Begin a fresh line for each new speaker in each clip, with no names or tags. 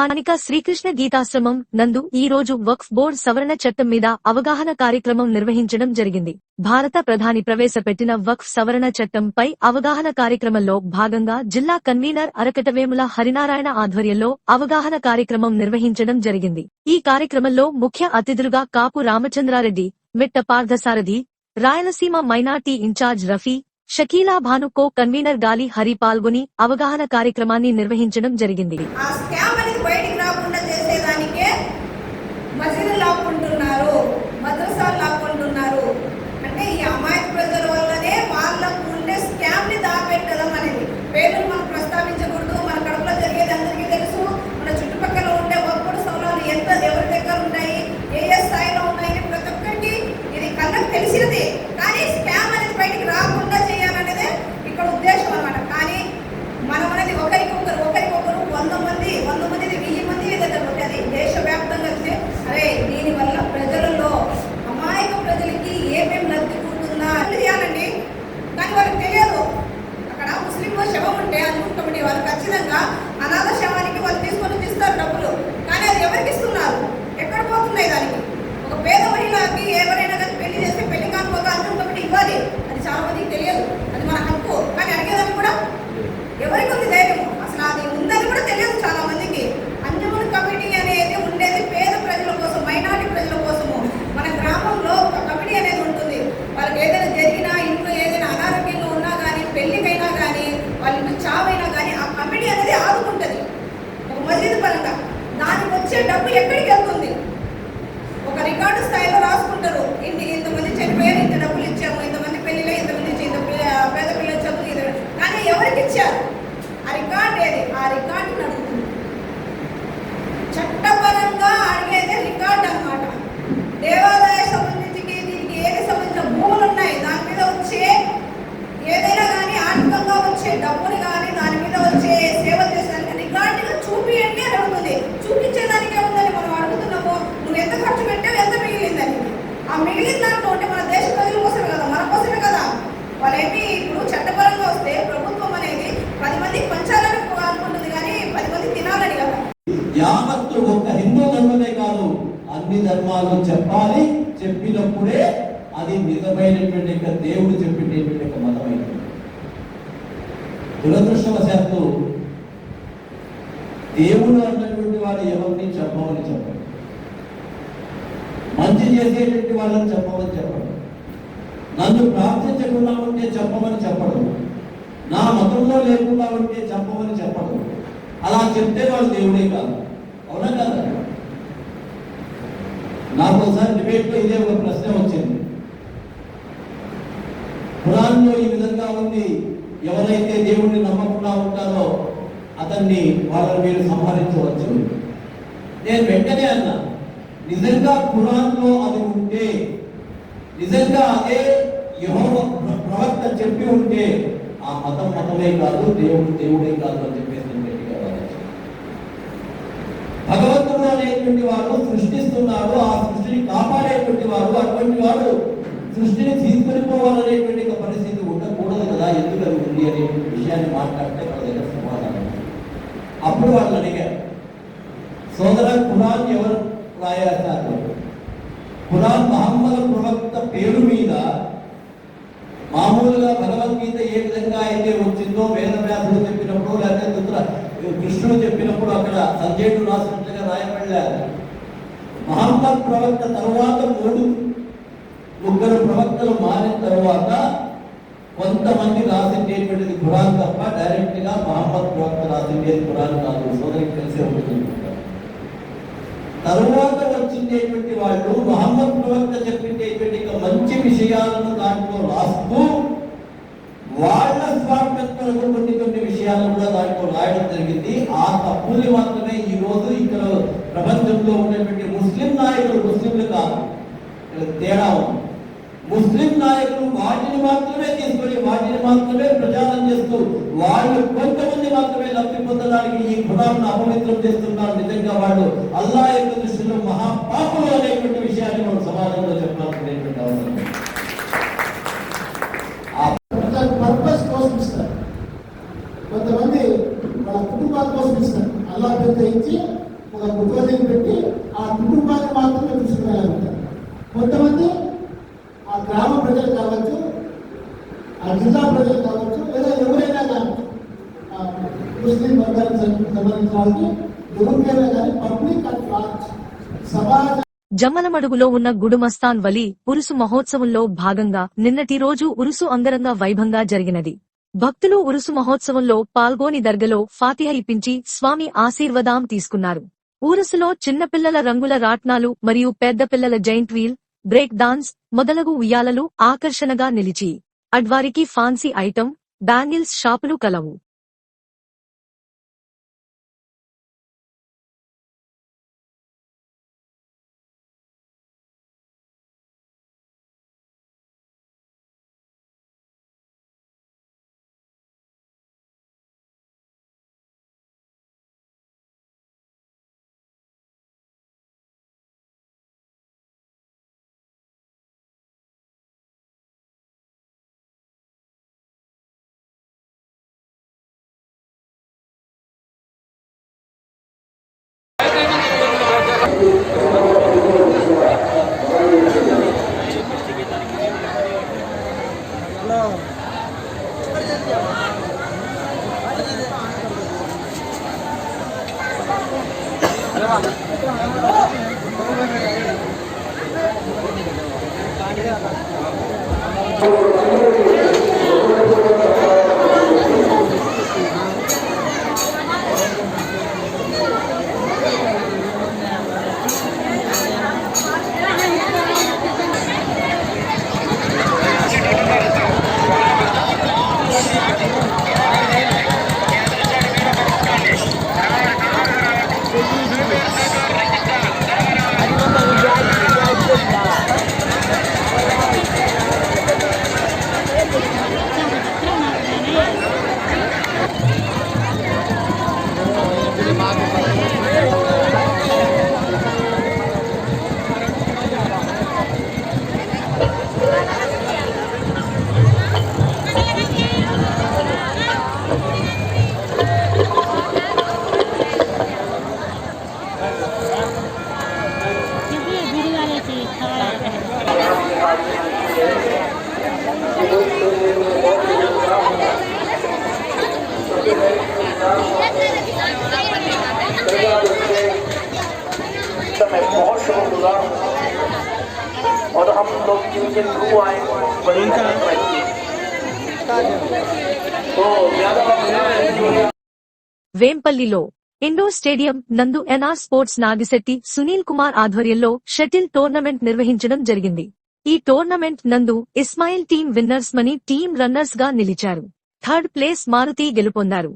స్థానిక శ్రీకృష్ణ గీతాశ్రమం నందు ఈ రోజు వక్ఫ్ బోర్డ్ సవరణ చట్టం మీద అవగాహన కార్యక్రమం నిర్వహించడం జరిగింది. భారత ప్రధాని ప్రవేశపెట్టిన వక్ఫ్ సవరణ చట్టంపై అవగాహన కార్యక్రమంలో భాగంగా జిల్లా కన్వీనర్ అరకటవేముల హరినారాయణ ఆధ్వర్యంలో అవగాహన కార్యక్రమం నిర్వహించడం జరిగింది. ఈ కార్యక్రమంలో ముఖ్య అతిథులుగా Kapu Ramachandra Reddy Mitta Parthasarathi Rayalaseema minority incharge Rafi Shakila Bhanu co convener Gali Hari పాల్గొని అవగాహన కార్యక్రమాన్ని నిర్వహించడం జరిగింది.
బయటికి రాకుండా చేసేదానికే మసీదులు
చెప్పినప్పుడే అది నిజమైనటువంటి యొక్క దేవుడు చెప్పేటటువంటి యొక్క మతమైనది. దురదృష్టవశాత్తు దేవుడు అన్నటువంటి వాడు ఎవరిని చెప్పమని చెప్పండి. మంచి చేసేటువంటి వాళ్ళని చెప్పమని చెప్పడం. నన్ను ప్రార్థించకుండా ఉంటే చెప్పమని చెప్పడం. నా మతంలో లేకుండా ఉంటే చెప్పమని చెప్పడం. అలా చెప్తే వాళ్ళు దేవుడే కాదు. అవునా కదా? నాకు ఒకసారి డిబేట్లో ఇదే ఒక ప్రశ్న వచ్చింది. ఖురాన్లో ఈ విధంగా ఉంది. ఎవరైతే దేవుణ్ణి నమ్మకుండా ఉంటారో అతన్ని వాళ్ళని మీరు సంహరించవచ్చు. నేను వెంటనే అన్నా నిజంగా ఖురాన్లో అది ఉంటే నిజంగా అదే యెహోవా ప్రవక్త చెప్పి ఉంటే ఆ మతం మతమే కాదు దేవుడు దేవుడే కాదు అని చెప్పి చేసేటువంటి వారు సృష్టిస్తున్నారు ఆ సృష్టిని కాపాడేటువంటి వారు అటువంటి వారు సృష్టిని తీసుకుని పోవాలనేటువంటి ఒక పరిస్థితి ఉండకూడదు కదా ఎందుకు అది ఉంది అనేటువంటి విషయాన్ని మాట్లాడితే వాళ్ళ దగ్గర సమాధానం అప్పుడు వాళ్ళు అడిగారు సోదర ఖురాన్ ఎవరు రాయారు ఖురాన్ మహమ్మద్ ప్రవక్త పేరు మీద మామూలుగా భగవద్గీత ఏ విధంగా అయితే వచ్చిందో వేదవ్యాసుడు చెప్పినప్పుడు లేకపోతే కృష్ణుడు చెప్పినప్పుడు అక్కడ సంజయుడు రాసినట్లుగా రాయబడలేదు. మహమ్మద్ ప్రవక్త తరువాత మూడు ముగ్గురు ప్రవక్తలు మారిన తరువాత కొంతమంది రాసిండేటువంటిది ఖురాన్ తప్ప డైరెక్ట్గా మహమ్మద్ ప్రవక్త రాసిండేది ఖురాన్ కాదు. సోదరికి తెలిసే ఉంటుంది. తరువాత వచ్చిండేటువంటి వాళ్ళు మహమ్మద్ ప్రవక్త చెప్పిండేటువంటి మంచి విషయాలను దాంట్లో రాసి వాళ్ళ స్వార్థతలకు కొన్ని కొన్ని విషయాలను కూడా దాంట్లో రాయడం జరిగింది ఆ తప్పుల్ని మాత్రమే ఈ రోజు ఇక్కడ ప్రపంచంలో ఉన్నటువంటి ముస్లిం నాయకులు ముస్లింలు కాదు ఇక్కడ తేడా ఉంది ముస్లిం నాయకులు వాటిని మాత్రమే తీసుకొని వాటిని మాత్రమే ప్రచారం చేస్తూ వాళ్ళు కొంతమంది మాత్రమే లబ్ధి పొందడానికి ఈ ఖురాన్ను అపవిత్రం చేస్తున్నారు. నిజంగా వాళ్ళు అల్లా యొక్క దృష్టిలో మహాపాపులు అనేటువంటి విషయాన్ని మనం సమాజంలో చెప్పాల్సినటువంటి అవసరం ఉంది. ఆ
దాని పర్పస్ కోసం ఇస్తారు కొంతమంది వాళ్ళ కుటుంబాల కోసం ఇస్తారు అల్లా పెద్ద ఇచ్చి ప్రజలు కావచ్చు లేదా ఎవరైనా కానీ ఆ, ముస్లిం వర్గానికి సంబంధించిన వాళ్ళకి ఎవరికైనా కానీ పబ్లిక్ లార్జ్ సమాజ
జమ్మలమడుగులో ఉన్న గుడుమస్తాన్ వలి ఉరుసు మహోత్సవంలో భాగంగా నిన్నటి రోజు ఉరుసు అంగరంగ వైభంగా జరిగినది. భక్తులు ఉరుసు మహోత్సవంలో పాల్గొని దర్గలో ఫాతిహ ఇప్పించి స్వామి ఆశీర్వదాం తీసుకున్నారు. ఊరసులో చిన్నపిల్లల రంగుల రాట్నాలు మరియు పెద్ద పిల్లల జైంట్ వీల్ బ్రేక్ డాన్స్ మొదలగు ఉయ్యాలలు ఆకర్షణగా నిలిచి అడ్వారికి ఫాన్సీ ఐటం బ్యాంగిల్స్ షాపులు కలవు.
Thank you.
వేంపల్లిలో ఇండోర్ స్టేడియం నందు ఎన్ఆర్ స్పోర్ట్స్ నాగిశెట్టి సునీల్ కుమార్ ఆధ్వర్యంలో షటిల్ టోర్నమెంట్ నిర్వహించడం జరిగింది. ఈ టోర్నమెంట్ నందు Ismail team winners Mani team రన్నర్స్గా నిలిచారు. థర్డ్ ప్లేస్ మారుతి గెలుపొందారు.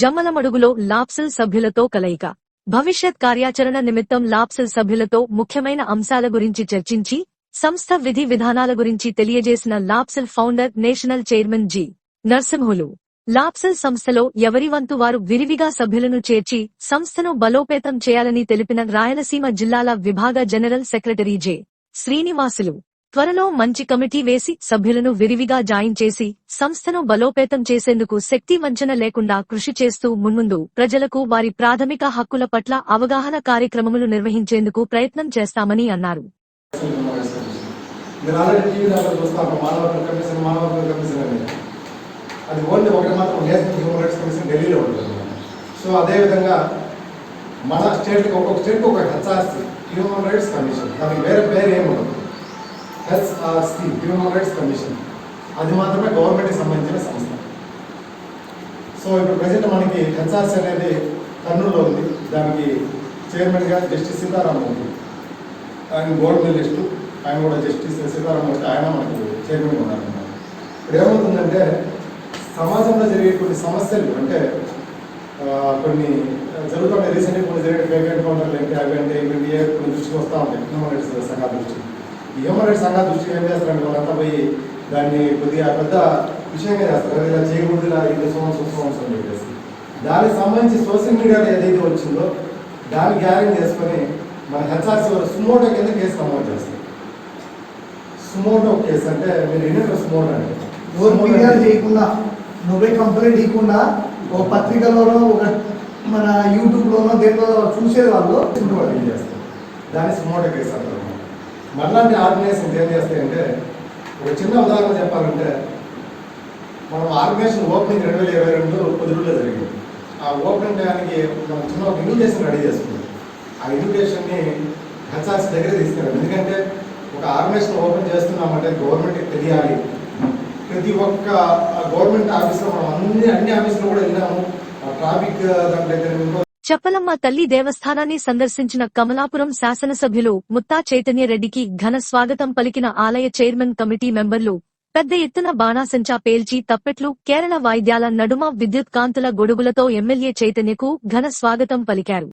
జమ్మలమడుగులో లాప్సెల్ సభ్యులతో కలయిక. భవిష్యత్ కార్యాచరణ నిమిత్తం లాప్సెల్ సభ్యులతో ముఖ్యమైన అంశాల గురించి చర్చించి సంస్థ విధి విధానాల గురించి తెలియజేసిన లాప్సెల్ founder national chairman G. Narasimhulu. లాప్సెల్ సంస్థలో ఎవరి వంతు వారు విరివిగా సభ్యులను చేర్చి సంస్థను బలోపేతం చేయాలని తెలిపిన రాయలసీమ జిల్లాల విభాగ జనరల్ సెక్రటరీ జె. శ్రీనివాసులు. త్వరలో మంచి కమిటీ వేసి సభ్యులను విరివిగా జాయిన్ చేసి సంస్థను బలోపేతం చేసేందుకు శక్తి వంచన లేకుండా కృషి చేస్తూ మున్ముందు ప్రజలకు వారి ప్రాథమిక హక్కుల పట్ల అవగాహన కార్యక్రమములు నిర్వహించేందుకు ప్రయత్నం చేస్తామని అన్నారు.
అది ఓన్లీ ఒకటి మాత్రం నేషనల్ హ్యూమన్ రైట్స్ కమిషన్ ఢిల్లీలో ఉంటుంది. సో అదేవిధంగా మన స్టేట్కి ఒక్కొక్క స్టేట్కి ఒక హ్యూమన్ రైట్స్ కమిషన్ దానికి వేరే పేరు ఏమి ఉండదు. హెచ్ఆర్సి హ్యూమన్ రైట్స్ కమిషన్ అది మాత్రమే గవర్నమెంట్కి సంబంధించిన సంస్థ. సో ఇప్పుడు ప్రజెంట్ మనకి హెచ్ఆర్సి అనేది కర్నూలులో ఉంది. దానికి చైర్మన్గా జస్టిస్ సీతారామన్ ఉంది. ఆయన గోల్డ్ మెడలిస్టు ఆయన కూడా జస్టిస్ సీతారామన్ ఆయన మనకు చైర్మన్ ఉన్నారు. ఇప్పుడు ఏమవుతుందంటే సమాజంలో జరిగే కొన్ని సమస్యలు అంటే కొన్ని జరుగుతున్నాయి. రీసెంట్గా కొన్ని జరిగే ఫేక్ ఎన్కౌంటర్లు ఏంటి అవి అంటే ఇవి కొన్ని దృష్టికి వస్తూ ఉంటాయి. హ్యూమన్ రైట్స్ సంఘాల దృష్టికి. హ్యూమన్ రైట్స్ సంఘాల దృష్టి ఏం చేస్తారంటే వాళ్ళంతా పోయి దాన్ని కొద్దిగా పెద్ద విషయంగా చేస్తారు. ఇలా చేయకూడదు ఇలా ఇది సోమస్ అని చెప్పేసి. దానికి సంబంధించి సోషల్ మీడియాలో ఏదైతే వచ్చిందో దాన్ని గ్యారెంటీ చేసుకొని మన హెచ్ఆర్సీ వారు సుమోటో కింద కేసు నమోదు చేస్తారు. సుమోటో కేసు అంటే మీరు ఎన్ని సుమోటో అంటే
ఫిర్యాదు చేయకుండా నువ్వే కంప్లైంట్ ఇవ్వకుండా ఒక పత్రికలోనో ఒక మన యూట్యూబ్లోనో దేంట్లో చూసే వాళ్ళు
ఏం చేస్తారు? దాన్ని సుమోటో కేసు అంటారు. మనలాంటి ఆర్గనైజేషన్ ఏం చేస్తాయంటే ఒక చిన్న ఉదాహరణ చెప్పాలంటే మనం ఆర్గనైజేషన్ ఓపెనింగ్ రెండు వేల ఇరవై రెండు కుదురులో జరిగింది. ఆ ఓపెనింగ్ టైంకి మనం చిన్న ఒక ఇన్విటేషన్ రెడీ చేసుకున్నాం. ఆ ఇన్విటేషన్ని హెచ్ఆర్సీ దగ్గర తీసుకెళ్ళాం. ఎందుకంటే ఒక ఆర్గనైజేషన్ ఓపెన్ చేస్తున్నామంటే గవర్నమెంట్కి తెలియాలి. ప్రతి ఒక్క గవర్నమెంట్ ఆఫీస్లో మనం అన్ని అన్ని ఆఫీసులో కూడా వెళ్ళాము. ట్రాఫిక్ దాంట్లో అయితే
చప్పలమ్మ తల్లి దేవస్థానాన్ని సందర్శించిన కమలాపురం శాసనసభ్యులు ముత్తా చైతన్యరెడ్డికి ఘన స్వాగతం పలికిన ఆలయ చైర్మన్ కమిటీ మెంబర్లు పెద్ద ఎత్తున బాణాసంచా పేల్చి తప్పెట్లు కేరళ వాయిద్యాల నడుమ విద్యుత్ కాంతుల గొడుగులతో ఎమ్మెల్యే చైతన్యకు ఘన స్వాగతం పలికారు.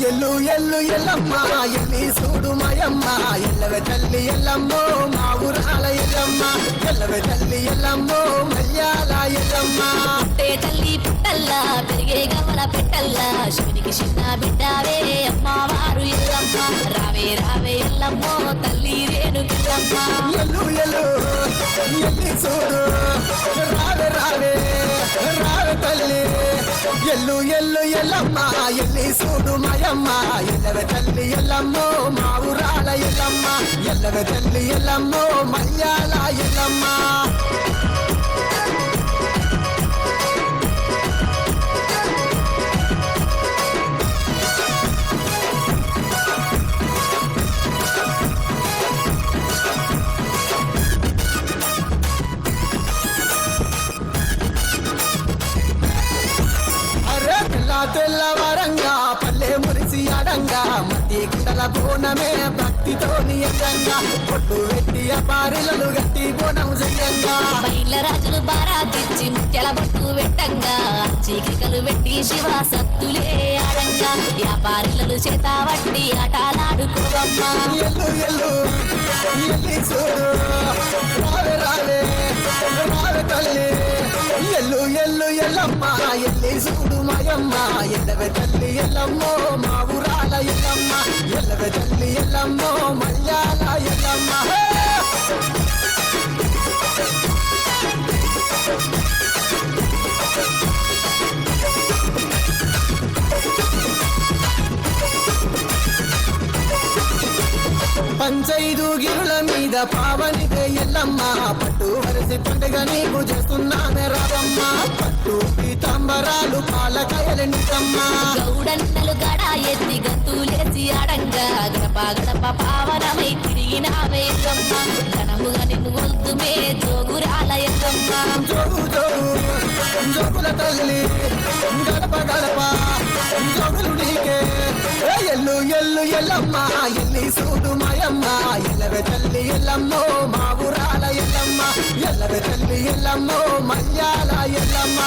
ఎల్లు ఎల్లు ఎల్లమ్మ. ఎల్లి చూడు మాయమ్మ. ఎల్లవె తల్లి ఎల్లమ్మో. మా ఊరాల ఎల్లమ్మ. ఎల్లవె తల్లి ఎల్లమ్మో. మల్యాల ఎల్లమ్మ.
పుట్టే తల్లి పుట్టల్లా పెరిగే గమల పెట్టల్లా. శివునికి చిన్న బిడ్డావే అమ్మవారు ఎల్లమ్మ. రావే రావే ఎల్లమ్మో తల్లి రేణుకెల్లమ్మ.
ఎల్లు ఎల్లు ఎల్లి చూడు. రావే రావే రావే తల్లి ఎల్లు ఎల్లు ఎల్లమ్మ ఎల్లి సూడు మాయమ్మ ఎల్లవ తల్లి ఎల్లమ్మో మా ఊరాల ఎల్లమ్మ ఎల్లవ తల్లి ఎల్లమ్మో మయ్యాల ఎల్లమ్మ. తెల్లవరంగా పల్లె మురిసి అడంగా కుండల బోనమే భక్తితోని ఎడంగా పొట్టు వెట్టి అపారిలలు గట్టి బోనం చెయ్యంగా.
బయళ్ళ రాజులు బారాతిచ్చి ముత్యాల బొట్టు పెట్టంగా చీకికలు పెట్టి శివ సత్తులే ఆడంగా. వ్యాపారులను చేత వట్టి ఆటలాడుకోవమ్మా.
ఎల్లు ఎల్లు ఎల్లి చూడు. రావే రావే రావే తల్లి. ఎల్లు ఎల్లు ఎల్లమ్మ. ఎల్లేసుకుడు మాయమ్మ. ఎల్లవే తల్లి ఎల్లమ్మో మా ఊరాల ఎల్లమ్మ. ఎల్లవే తల్లి ఎల్లమ్మో మల్యాల పంచైదు గిరుల మీద పావనిదే ఎల్లమ్మ. పట్టు వరసి పండుగ నీకు చేస్తున్నానే రావమ్మ పట్టు పీతాంబరాలు పాలకాయలు నిజమ్మ.
గౌడన్నలు గడ ఎత్తి గంతులేసి అడంగా. గడప గడప పావనమై తిరిగిన వేగమ్మ ఘనముగా నిన్ను గొంతుమే జోగురాల ఎల్లమ్మ.
తల్లి గడప గడప జోగులు నీకే. ఎల్లు ఎల్లు ఎల్లమ్మ ఎల్లి సూడు మాయమ్మ ఎల్లవే తల్లి ఎల్లమ్మో మా ఊరాల ఎల్లమ్మ ఎల్లవే తల్లి ఎల్లమ్మో మల్యాల ఎల్లమ్మ.